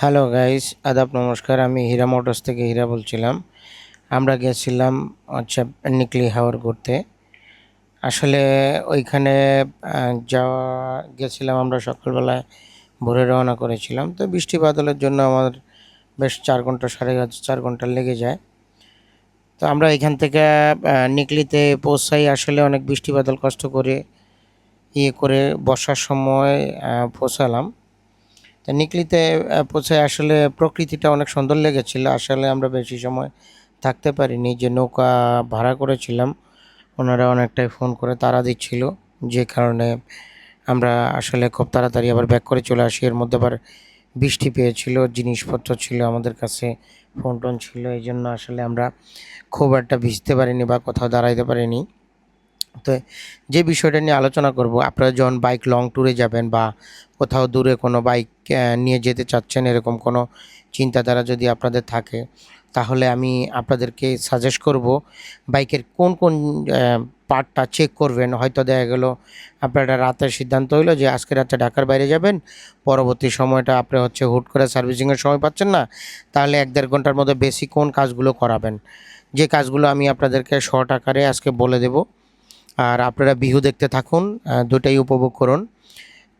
Hello guys আদাব, নমস্কার। আমি হীরা মোটরস থেকে হীরা বলছিলাম। আমরা গেছিলাম আচ্ছা নিকলি হাওয়ার ঘুরতে। আসলে ওইখানে যাওয়া, গেছিলাম আমরা সকালবেলায়। ভোরে রওনা করেছিলাম। তো বৃষ্টি বাদলের জন্য আমাদের বেশ চার ঘণ্টা, সাড়ে চার ঘণ্টা লেগে যায়। তো আমরা এখান থেকে নিকলিতে পৌঁছাই। আসলে অনেক বৃষ্টি বাদল, কষ্ট করে ইয়ে করে বর্ষার সময় পৌঁছালাম। নিকলিতে পৌঁছায় আসলে প্রকৃতিটা অনেক সুন্দর লেগেছিল। আসলে আমরা বেশি সময় থাকতে পারিনি। যে নৌকা ভাড়া করেছিলাম, ওনারা অনেকটাই ফোন করে তাড়া দিচ্ছিল। যে কারণে আমরা আসলে খুব তাড়াতাড়ি আবার ব্যাক করে চলে আসি। এর মধ্যে আবার বৃষ্টি পেয়েছিল, জিনিসপত্র ছিল আমাদের কাছে ফোন টোন ছিল। এই জন্য আসলে আমরা খুব একটা ভিজতে পারিনি বা কোথাও দাঁড়াইতে পারিনি। তো যে বিষয়টা নিয়ে আলোচনা করব, আপনারা যখন বাইক লং ট্যুরে যাবেন বা কোথাও দূরে কোনো বাইক নিয়ে যেতে চাচ্ছেন, এরকম কোনো চিন্তাধারা যদি আপনাদের থাকে, তাহলে আমি আপনাদেরকে সাজেস্ট করব বাইকের কোন কোন পার্টটা চেক করবেন। হয়তো দেখা গেল আপনার একটা রাতের সিদ্ধান্ত হইল যে আজকে রাতে ঢাকার বাইরে যাবেন, পরবর্তী সময়টা আপনি হচ্ছে হুট করে সার্ভিসিংয়ের সময় পাচ্ছেন না, তাহলে এক দেড় ঘণ্টার মধ্যে বেশি কোন কাজগুলো করাবেন। যে কাজগুলো আমি আপনাদেরকে শর্ট আকারে আজকে বলে দেবো। আর আপনারা বিহু দেখতে থাকুন দুটাই উপভোগ করুন।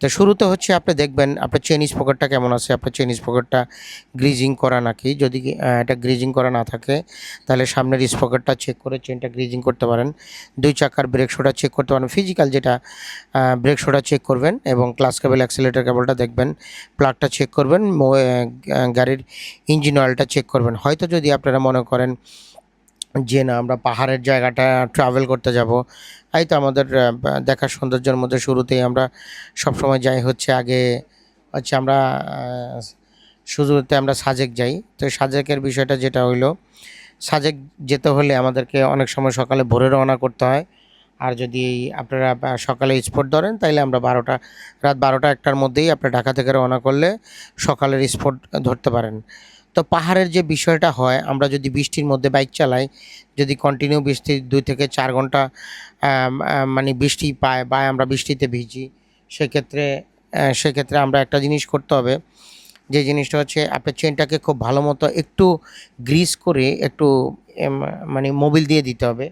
তো শুরুতে হচ্ছে আপনি দেখবেন, আপনার চেনিস পকেটটা কেমন আছে? আপনার চেনিস পকেটটা গ্রিজিং করা নাকি? যদি এটা গ্রিজিং করা না থাকে, তাহলে সামনের স্পকেটটা চেক করে চেনটা গ্রিজিং করতে পারেন। দুই চাকার ব্রেক শোটা চেক করতে পারেন। ফিজিক্যাল যেটা ব্রেক শোটা চেক করবেন এবং ক্লাস কেবল অ্যাক্সিলেটার কেবলটা দেখবেন প্লাগটা চেক করবেন গাড়ির ইঞ্জিন অয়েলটা চেক করবেন। হয়তো যদি আপনারা মনে করেন যে না, আমরা পাহাড়ের জায়গাটা ট্রাভেল করতে যাব। এই তো আমাদের দেখার সৌন্দর্যের মধ্যে শুরুতেই আমরা সবসময় যাই হচ্ছে আগে, হচ্ছে আমরা শুরুতে আমরা সাজেক যাই। তো সাজেকের বিষয়টা যেটা হইল, সাজেক যেতে হলে আমাদেরকে অনেক সময় সকালে ভোরে রওনা করতে হয়। আর যদি আপনারা সকালে স্পট ধরেন, তাইলে আমরা বারোটা, রাত বারোটা একটার মধ্যেই আপনার ঢাকা থেকে রওনা করলে সকালের স্পট ধরতে পারেন। তো পাহাড়ের যে বিষয়টা হয়, আমরা যদি বৃষ্টির মধ্যে বাইক চালাই, যদি কন্টিনিউ বৃষ্টি দুই থেকে চার ঘণ্টা মানে বৃষ্টি পায় বা আমরা বৃষ্টিতে ভিজি, সেক্ষেত্রে সেক্ষেত্রে আমরা একটা জিনিস করতে হবে। যে জিনিসটা হচ্ছে আপনার চেনটাকে খুব ভালো মতো একটু গ্রিস করে একটু মানে মোবিল দিয়ে দিতে হবে।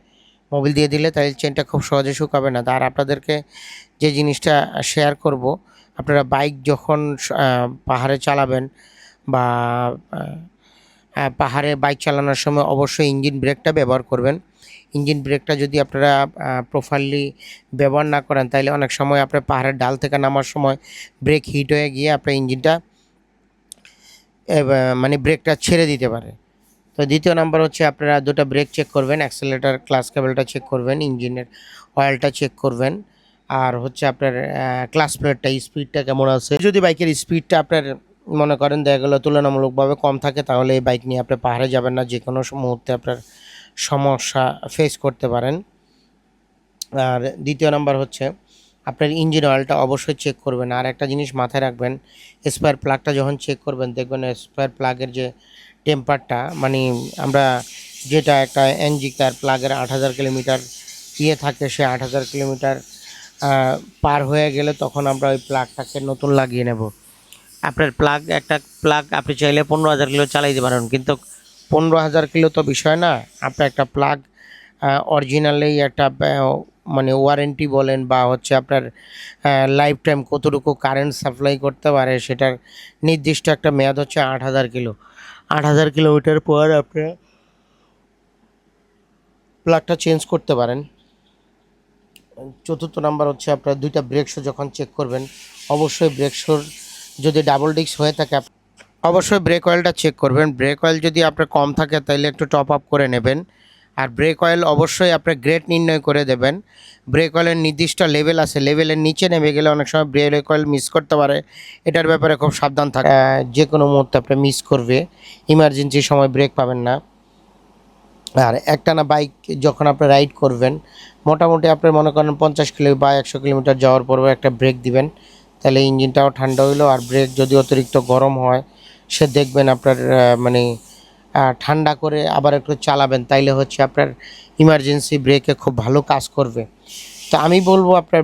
মোবিল দিয়ে দিলে তাই চেনটা খুব সহজে শুকাবে না। আর আপনাদেরকে যে জিনিসটা শেয়ার করব, আপনারা বাইক যখন পাহাড়ে চালাবেন বা পাহাড়ে বাইক চালানোর সময় অবশ্যই ইঞ্জিন ব্রেকটা ব্যবহার করবেন। ইঞ্জিন ব্রেকটা যদি আপনারা প্রপারলি ব্যবহার না করেন, তাহলে অনেক সময় আপনার পাহাড়ের ডাল থেকে নামার সময় ব্রেক হিট হয়ে গিয়ে আপনার ইঞ্জিনটা মানে ব্রেকটা ছেড়ে দিতে পারে। তো দ্বিতীয় নাম্বার হচ্ছে আপনারা দুটো ব্রেক চেক করবেন অ্যাক্সেলেটার ক্লাস কেবলটা চেক করবেন ইঞ্জিনের অয়েলটা চেক করবেন। আর হচ্ছে আপনার ক্লাস প্লেটটা স্পিডটা কেমন আছে? যদি বাইকের স্পিডটা আপনার মনে করেন দেখা গেলো তুলনামূলকভাবে কম থাকে, তাহলে এই বাইক নিয়ে আপনি পাহাড়ে যাবেন না যে কোনো মুহূর্তে আপনার সমস্যা ফেস করতে পারেন। আর দ্বিতীয় নাম্বার হচ্ছে, আপনার ইঞ্জিন অয়েলটা অবশ্যই চেক করবেন। আর একটা জিনিস মাথায় রাখবেন স্পায়ার প্লাগটা যখন চেক করবেন, দেখবেন স্পেয়ার প্লাগের যে টেম্পারটা মানে আমরা যেটা একটা এনজি কার প্লাগের আট হাজার কিলোমিটার ইয়ে থাকে, সে আট হাজার কিলোমিটার পার হয়ে গেলে তখন আমরা ওই প্লাগটাকে নতুন লাগিয়ে নেব। আপনার প্লাগ একটা প্লাগ আপনি চাইলে পনেরো হাজার কিলো চালাইতে পারেন, কিন্তু পনেরো হাজার কিলো তো বিষয় না। আপনার একটা প্লাগ অরিজিনালি একটা মানে ওয়ারেন্টি বলেন বা হচ্ছে আপনার লাইফ টাইম কতটুকু কারেন্ট সাপ্লাই করতে পারে, সেটার নির্দিষ্ট একটা মেয়াদ হচ্ছে আট হাজার কিলো। আট হাজার কিলোমিটার পর আপনার প্লাগটা চেঞ্জ করতে পারেন। চতুর্থ নাম্বার হচ্ছে আপনার দুইটা ব্রেক শো যখন চেক করবেন, অবশ্যই ব্রেক শোর যদি ডাবল ডিস্ক হয়ে থাকে অবশ্যই ব্রেক অয়েলটা চেক করবেন। ব্রেক অয়েল যদি আপনার কম থাকে তাহলে একটু টপ আপ করে নেবেন। আর ব্রেক অয়েল অবশ্যই আপনার গ্রেড নির্ণয় করে দেবেন। ব্রেক অয়েলের নির্দিষ্ট লেভেল আছে লেভেলের নিচে নেমে গেলে অনেক সময় ব্রেক অয়েল মিস করতে পারে। এটার ব্যাপারে খুব সাবধান থাকে যে কোনো মুহূর্তে আপনি মিস করবে। ইমার্জেন্সি সময় ব্রেক পাবেন না। আর একটানা বাইক যখন আপনি রাইড করবেন, মোটামুটি আপনি মনে করেন পঞ্চাশ কিলো বা একশো কিলোমিটার যাওয়ার পরও একটা ব্রেক দিবেন। তাহলে ইঞ্জিনটাও ঠান্ডা হইল আর ব্রেক যদি অতিরিক্ত গরম হয়, সে দেখবেন আপনার মানে ঠান্ডা করে আবার একটু চালাবেন, তাইলে হচ্ছে আপনার ইমার্জেন্সি ব্রেকে খুব ভালো কাজ করবে। তো আমি বলব আপনার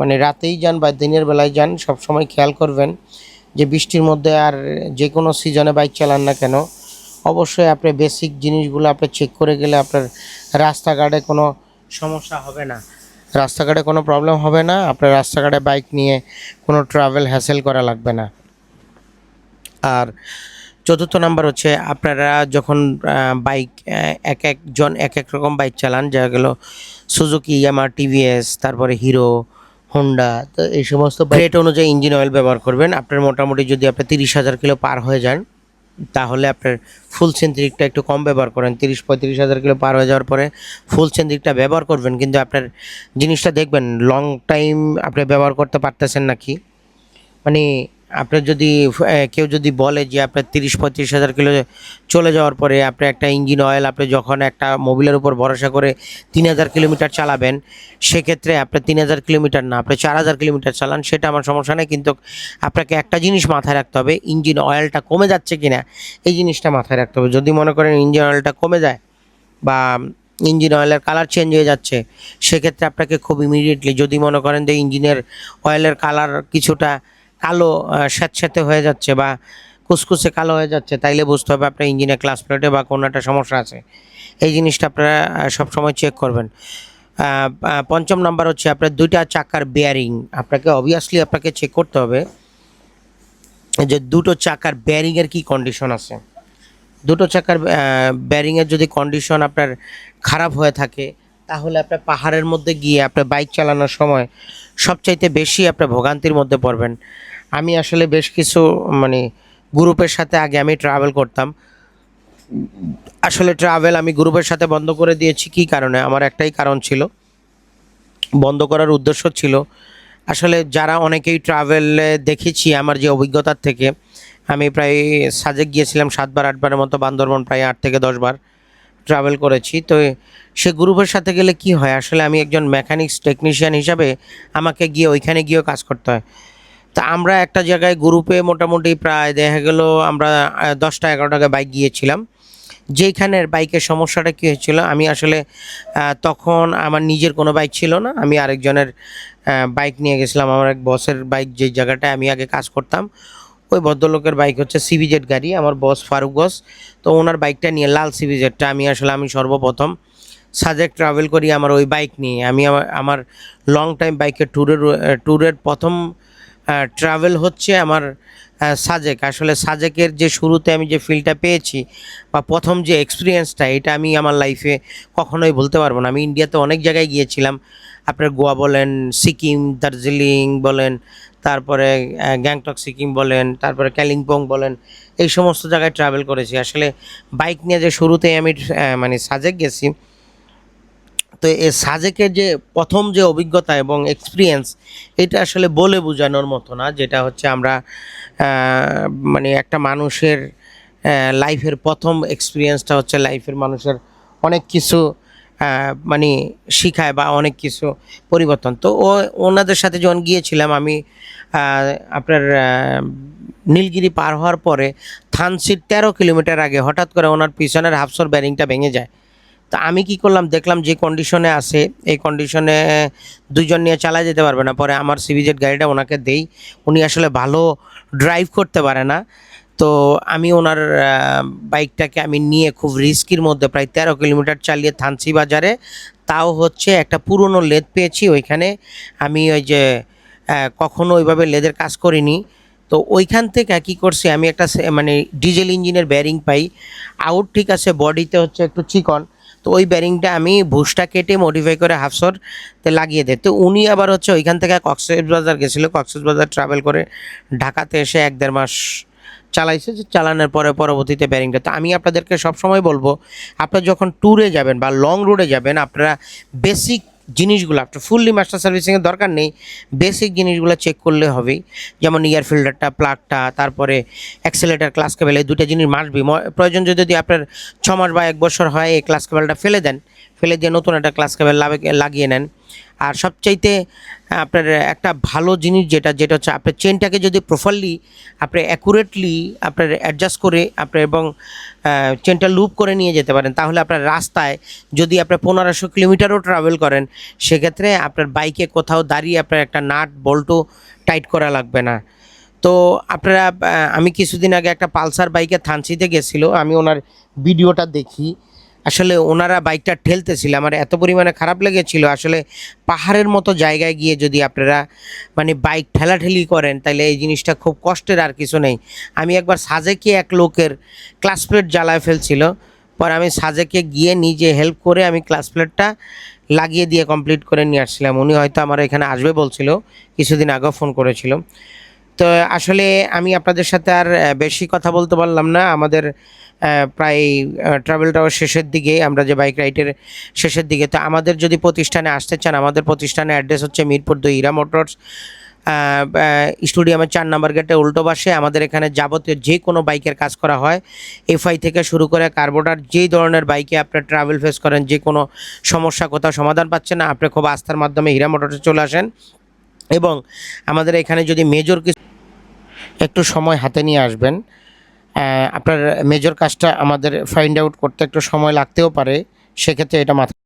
মানে রাতেই যান বা দিনের বেলায় যান সব সময় খেয়াল করবেন যে বৃষ্টির মধ্যে আর যে কোনো সিজনে বাইক চালান না কেন। অবশ্যই আপনি বেসিক জিনিসগুলো আপনি চেক করে গেলে আপনার রাস্তাঘাটে কোনো সমস্যা হবে না। রাস্তাঘাটে কোনো প্রবলেম হবে না। আপনার রাস্তাঘাটে বাইক নিয়ে কোনো ট্রাভেল হ্যাসেল করা লাগবে না। আর চতুর্থ নাম্বার হচ্ছে আপনারা যখন বাইক এক একজন এক এক রকম বাইক চালান যা গেল সুজুকি ইয়ামা টিভিএস তারপরে হিরো হোন্ডা তো এই সমস্ত রেট অনুযায়ী ইঞ্জিন অয়েল ব্যবহার করবেন। আপনার মোটামুটি যদি আপনি তিরিশ হাজার কিলো পার হয়ে যান তাহলে আপনার ফুল সেন্দ্রিকটা একটু কম ব্যবহার করেন, তিরিশ পঁয়ত্রিশ হাজার কিলো পার হয়ে যাওয়ার পরে ফুল সেন্দ্রিকটা ব্যবহার করবেন, কিন্তু আপনার জিনিসটা দেখবেন লং টাইম আপনি ব্যবহার করতে পারতেছেন নাকি? মানে আপনার যদি কেউ যদি বলে যে আপনার তিরিশ পঁয়ত্রিশ হাজার কিলো চলে যাওয়ার পরে আপনি একটা ইঞ্জিন অয়েল আপনি যখন একটা মোবিলের উপর ভরসা করে তিন হাজার কিলোমিটার চালাবেন, সেক্ষেত্রে আপনার তিন হাজার কিলোমিটার না, আপনি চার হাজার কিলোমিটার চালান, সেটা আমার সমস্যা নেই, কিন্তু আপনাকে একটা জিনিস মাথায় রাখতে হবে, ইঞ্জিন অয়েলটা কমে যাচ্ছে কিনা, এই জিনিসটা মাথায় রাখতে হবে। যদি মনে করেন ইঞ্জিন অয়েলটা কমে যায় বা ইঞ্জিন অয়েলের কালার চেঞ্জ হয়ে যাচ্ছে, সেক্ষেত্রে আপনাকে খুব ইমিডিয়েটলি যদি মনে করেন যে ইঞ্জিনের অয়েলের কালার কিছুটা কালো স্যাঁতস্যাঁতে হয়ে যাচ্ছে বা কুসকুসে কালো হয়ে যাচ্ছে, তাইলে বুঝতে হবে আপনার ইঞ্জিনের ক্লাস প্লেটে বা কোনো একটা সমস্যা আছে। এই জিনিসটা আপনারা সবসময় চেক করবেন। পঞ্চম নাম্বার হচ্ছে আপনার দুইটা চাকার বেয়ারিং আপনাকে অবভিয়াসলি আপনাকে চেক করতে হবে যে দুটো চাকার বেয়ারিংয়ের কি কন্ডিশন আছে। দুটো চাকার ব্যারিংয়ের যদি কন্ডিশন আপনার খারাপ হয়ে থাকে তাহলে আপনার পাহাড়ের মধ্যে গিয়ে আপনার বাইক চালানোর সময় সবচাইতে বেশি আপনার ভোগান্তির মধ্যে পড়বেন। আমি আসলে বেশ কিছু মানে গ্রুপের সাথে আগে আমি ট্রাভেল করতাম। আসলে ট্রাভেল আমি গ্রুপের সাথে বন্ধ করে দিয়েছি কী কারণে? আমার একটাই কারণ ছিল। বন্ধ করার উদ্দেশ্য ছিল। আসলে যারা অনেকেই ট্রাভেলে দেখেছি আমার যে অভিজ্ঞতার থেকে, আমি প্রায় সাজেক গিয়েছিলাম সাতবার, আটবারের মতো বান্দরবন প্রায় আট থেকে দশবার ট্রাভেল করেছি, তো সে গ্রুপের সাথে গেলে কি হয়? আসলে আমি একজন মেকানিক্স টেকনিশিয়ান হিসাবে আমাকে গিয়ে ওইখানে গিয়েও কাজ করতে হয়। তা আমরা একটা জায়গায় গ্রুপে মোটামুটি প্রায় দেখা গেল আমরা দশটা এগারোটাকে বাইক গিয়েছিলাম। যেইখানের বাইকের সমস্যাটা কী হয়েছিল, আমি আসলে তখন আমার নিজের কোনো বাইক ছিল না, আমি আরেকজনের বাইক নিয়ে গেছিলাম। আমার এক বসের বাইক যেই জায়গাটায় আমি আগে কাজ করতাম ওই ভদ্রলোকের বাইক হচ্ছে সিবিজেড গাড়ি, আমার বস ফারুক বস তো ওনার বাইকটা নিয়ে লাল সিবিজেডটা আমি আসলে, আমি সর্বপ্রথম সাজেক ট্রাভেল করি আমার ওই বাইক নিয়ে। আমি আমার আমার লং টাইম বাইকের ট্যুরের ট্যুরের প্রথম ট্রাভেল হচ্ছে আমার সাজেক আসলে সাজেকের যে শুরুতে আমি যে ফিলটা পেয়েছি বা প্রথম যে এক্সপিরিয়েন্সটা এটা আমি আমার লাইফে কখনোই ভুলতে পারব না। আমি ইন্ডিয়াতে অনেক জায়গায় গিয়েছিলাম। আপনার গোয়া বলেন, সিকিম, দার্জিলিং বলেন তারপরে গ্যাংটক, সিকিম বলেন, তারপরে কালিম্পং বলেন, এই সমস্ত জায়গায় ট্রাভেল করেছি। আসলে বাইক নিয়ে যে শুরুতেই আমি মানে সাজেক গেছি, তো এই সাজেকের যে প্রথম যে অভিজ্ঞতা এবং এক্সপিরিয়েন্স এটা আসলে বলে বোঝানোর মতো না, যেটা হচ্ছে আমরা মানে একটা মানুষের লাইফের প্রথম এক্সপিরিয়েন্সটা হচ্ছে লাইফের মানুষের অনেক কিছু মানে শিখায় বা অনেক কিছু পরিবর্তন। তো ও, ওনাদের সাথে যখন গিয়েছিলাম, আমি আপনার নীলগিরি পার হওয়ার পরে থানসির তেরো কিলোমিটার আগে হঠাৎ করে ওনার পিছনের হাফসর ব্যারিংটা ভেঙে যায়। তা আমি কি করলাম, দেখলাম যে কন্ডিশনে আছে, এই কন্ডিশনে দুজন নিয়ে চালা যেতে পারবে না। পরে আমার সিভিজেড গাড়িটা ওনাকে দেই। উনি আসলে ভালো ড্রাইভ করতে পারে না। তো আমি ওনার বাইকটাকে আমি নিয়ে খুব রিস্কির মধ্যে প্রায় তেরো কিলোমিটার চালিয়ে থানসি বাজারে। তাও হচ্ছে একটা পুরনো লেদ পেয়েছি, ওইখানে আমি ওই যে কখনো ওইভাবে লেদের কাজ করিনি। তো ওইখান থেকে কী করছি, আমি একটা মানে ডিজেল ইঞ্জিনের ব্যারিং পাই। আউট ঠিক আছে, বডিতে হচ্ছে একটু চিকন। তো ওই ব্যারিংটা আমি ভুসটা কেটে মডিফাই করে হাফসরতে লাগিয়ে দেয় তো উনি আবার হচ্ছে ওইখান থেকে কক্সবাজার গেছিল, কক্সবাজার ট্রাভেল করে ঢাকাতে এসে এক দেড় মাস চালাইছে, যে চালানোর পরে পরবর্তীতে ব্যারিংটা তো আমি আপনাদেরকে সবসময় বলব, আপনারা যখন ট্যুরে যাবেন বা লং রুটে যাবেন, আপনারা বেসিক জিনিসগুলো, আপনার ফুললি মাস্টার সার্ভিসিংয়ের দরকার নেই বেসিক জিনিসগুলো চেক করলে হবেই। যেমন ইয়ার ফিল্টারটা প্লাগটা তারপরে অ্যাক্সেলেটার ক্লাস কেবল এই দুটো জিনিস মাসবি প্রয়োজন যদি আপনার ছ মাস বা এক বছর হয়, এই ক্লাস কেবলটা ফেলে দেন, ফেলে দিয়ে নতুন একটা ক্লাস কেবল লাগিয়ে নেন। আর সবচাইতে আপনার একটা ভালো জিনিস যেটা যেটা হচ্ছে আপনার চেনটাকে যদি প্রপারলি আপনি অ্যাকুরেটলি আপনার অ্যাডজাস্ট করে আপনার এবং চেনটা লুপ করে নিয়ে যেতে পারেন, তাহলে আপনার রাস্তায় যদি আপনার পনেরোশো কিলোমিটারও ট্রাভেল করেন, সেক্ষেত্রে আপনার বাইকে কোথাও দাঁড়িয়ে আপনার একটা নাট বল্টু টাইট করা লাগবে না। তো আপনারা আমি কিছুদিন আগে একটা পালসার বাইকে থানসিতে গেছিল, আমি ওনার ভিডিওটা দেখি। আসলে ওনারা বাইকটা ঠেলতেছিল। আমার এত পরিমাণে খারাপ লেগেছিল। আসলে পাহাড়ের মতো জায়গায় গিয়ে যদি আপনারা মানে বাইক ঠেলাঠেলি করেন, তাহলে এই জিনিসটা খুব কষ্টের আর কিছু নেই। আমি একবার সাজেকে এক লোকের ক্লাস প্লেট জ্বালায় ফেলছিল। পর আমি সাজেকে গিয়ে নিজে হেল্প করে আমি ক্লাস প্লেটটা লাগিয়ে দিয়ে কমপ্লিট করে নিয়ে আসছিলাম। উনি হয়তো আমার এখানে আসবে বলছিল, কিছুদিন আগেও ফোন করেছিল। তো আসলে আমি আপনাদের সাথে আর বেশি কথা বলতে পারলাম না। আমাদের প্রায় ট্রাভেলটাও শেষের দিকে, আমরা যে বাইক রাইডের শেষের দিকে। তো আমাদের যদি প্রতিষ্ঠানে আসতে চান, আমাদের প্রতিষ্ঠানের অ্যাড্রেস হচ্ছে মিরপুর দুই হীরা মোটরস। স্টুডিয়ামের চার নম্বর গেটে উল্টো পাশে আমাদের এখানে যাবতীয় যে কোনো বাইকের কাজ করা হয় এফআই থেকে শুরু করে কার্বোটার যেই ধরনের বাইকে আপনি ট্রাভেল ফেস করেন, যে কোনো সমস্যা কোথাও সমাধান পাচ্ছেন না, আপনি খুব আস্থার মাধ্যমে হীরা মোটরসে চলে আসেন। এবং আমাদের এখানে যদি মেজর কিছু একটু সময় হাতে নিয়ে আসবেন আপনার মেজর কাজটা আমাদের ফাইন্ড আউট করতে একটু সময় লাগতেও পারে, সেক্ষেত্রে এটা মাথা